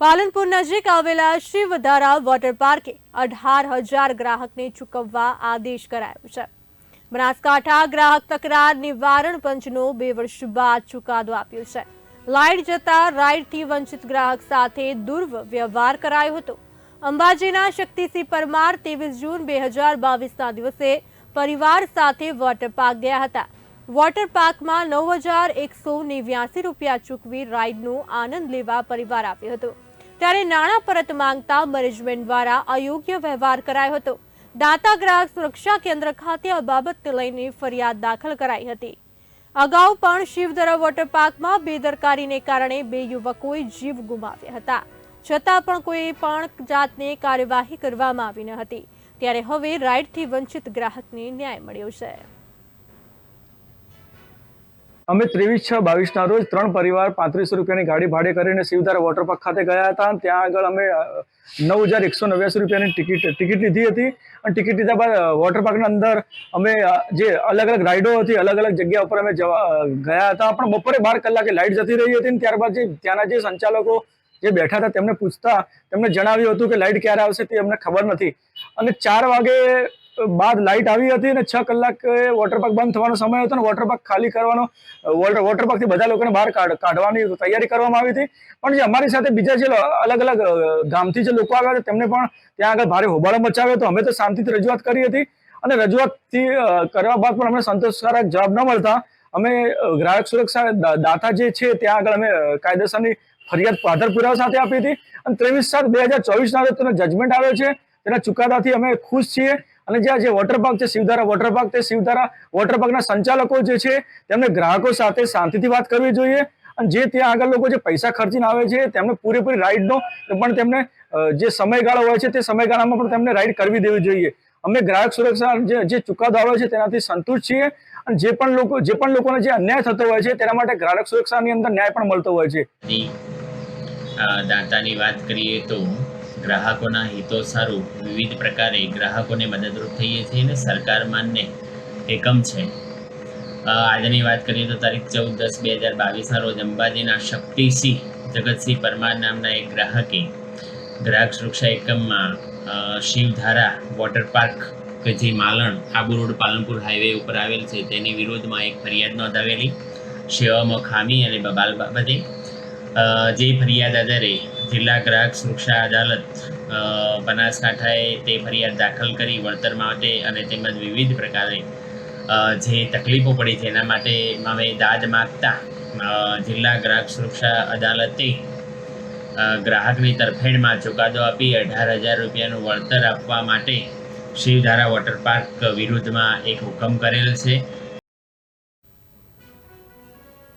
પાલનપુર નજીક આવેલા શિવધારા વોટર પાર્કે અઢાર હજાર ગ્રાહકને ચૂકવવા આદેશ કરાયો છે. બનાસકાંઠા ગ્રાહક તકરાર નિવારણ પંચનો બે વર્ષ બાદ ચુકાદો આપ્યો છે. લાઇટ જતા રાઇડથી વંચિત ગ્રાહક સાથે દુર્વ્યવહાર કરાયો હતો. અંબાજીના શક્તિસિંહ પરમાર ત્રેવીસ જૂન બે હજાર બાવીસના દિવસે પરિવાર સાથે વોટર પાર્ક ગયા હતા. વોટર પાર્કમાં નવ હજાર એકસો નેવ્યાસી રૂપિયા ચૂકવી રાઇડનો આનંદ લેવા પરિવાર આવ્યો હતો. ત્યારે નાણાં પરત માંગતા મેનેજમેન્ટ દ્વારા અયોગ્ય વ્યવહાર કરાયો હતો. દાતા ગ્રાહક સુરક્ષા કેન્દ્ર ખાતે આ બાબતને લઈને ફરિયાદ દાખલ કરાઈ હતી. અગાઉ પણ શિવધરા વોટર પાર્કમાં બેદરકારીને કારણે બે યુવકોએ જીવ ગુમાવ્યા હતા. છતાં પણ કોઈ પણ જાતની કાર્યવાહી કરવામાં આવી ન હતી. ત્યારે હવે રાઇડથી વંચિત ગ્રાહકને ન્યાય મળ્યો છે. અમે ત્રેવીસ છ બાવીસના રોજ ત્રણ પરિવાર પાંત્રીસો રૂપિયાની ગાડી ભાડે કરીને શિવધારા વોટર પાર્ક ખાતે ગયા હતા ત્યાં આગળ અમે નવ હજાર એકસો નવ્યાસી રૂપિયાની ટિકિટ ટિકિટ લીધી હતી. અને ટિકિટ લીધા બાદ વોટર પાર્કના અંદર અમે જે અલગ અલગ રાઇડો હતી, અલગ અલગ જગ્યા ઉપર અમે ગયા હતા. પણ બપોરે બાર કલાકે લાઇટ જતી રહી હતી ત્યારબાદ જે ત્યાંના જે સંચાલકો જે બેઠા હતા તેમને પૂછતા, તેમને જણાવ્યું હતું કે લાઇટ ક્યારે આવશે તે અમને ખબર નથી. અને ચાર વાગે બાદ લાઇટ આવી હતી અને છ કલાક વોટર પાર્ક બંધ થવાનો સમય હતો અને વોટર પાર્ક ખાલી કરવાનો વોટર પાર્કથી બધા લોકોને બહાર કાઢ, કાઢવાની તૈયારી કરવામાં આવી હતી. પણ જે અમારી સાથે બીજા જે અલગ અલગ ગામથી જે લોકો આવ્યા હતા, તેમને પણ ત્યાં આગળ ભારે હોબાળો મચાવ્યો હતો. અમે તો શાંતિથી રજૂઆત કરી હતી અને રજૂઆતથી કરવા બાદ પણ અમને સંતોષકારક જવાબ ન મળતા અમે ગ્રાહક સુરક્ષા દાતા જે છે ત્યાં આગળ અમે કાયદેસરની ફરિયાદ આધાર પુરાવા સાથે આપી હતી. અને ત્રેવીસ સાત બે હજાર ચોવીસના તેનો જજમેન્ટ આવ્યો છે. તેના ચુકાદાથી અમે ખુશ છીએ. અને જે આ જે વોટર પાર્ક છે, શિવધારા વોટર પાર્ક તે શિવધારા વોટર પાર્કના સંચાલકો જે છે, તેમને ગ્રાહકો સાથે શાંતિથી વાત કરવી જોઈએ. અને જે ત્યાં આગળ લોકો જે પૈસા ખર્ચીને આવે છે, તેમને પૂરેપૂરી રાઈડનો પણ તેમને જે સમયગાળો હોય છે, તે સમયગાળામાં પણ તેમને રાઈડ કરવી દેવી જોઈએ. અમે ગ્રાહક સુરક્ષા જે ચુકાદો આવ્યો છે, તેનાથી સંતુષ્ટ છીએ. અને જે પણ લોકો, જે પણ લોકોને જે અન્યાય થતો હોય છે, તેના માટે ગ્રાહક સુરક્ષાની અંદર ન્યાય પણ મળતો હોય છે. દાતાની વાત કરીએ તો ગ્રાહકોના હિતો સારું, વિવિધ પ્રકારે ગ્રાહકોને મદદરૂપ થઈએ છીએ અને સરકાર માન્ય એકમ છે. આજની વાત કરીએ તો તારીખ ચૌદ દસ બે હજાર બાવીસના રોજ અંબાજીના શક્તિસિંહ જગતસિંહ પરમાર નામના એક ગ્રાહકે ગ્રાહક સુરક્ષા એકમમાં શિવધારા વોટર પાર્ક કે જે માલણ, આબુ રોડ પાલનપુર હાઈવે ઉપર આવેલ છે, તેની વિરોધમાં એક ફરિયાદ નોંધાવેલી. સેવામાં ખામી અને બબાલ બાબતે જે ફરિયાદ આધારે જિલ્લા ગ્રાહક સુરક્ષા અદાલત બનાસકાંઠાએ તે ફરિયાદ દાખલ કરી વળતર માટે અને તેમજ વિવિધ પ્રકારે જે તકલીફો પડી છે એના માટે અમે દાદ માગતા જિલ્લા ગ્રાહક સુરક્ષા અદાલતે ગ્રાહકની તરફેણમાં ચુકાદો આપી અઢાર હજાર રૂપિયાનું વળતર આપવા માટે શિવધારા વોટર પાર્ક વિરુદ્ધમાં એક હુકમ કરેલ છે.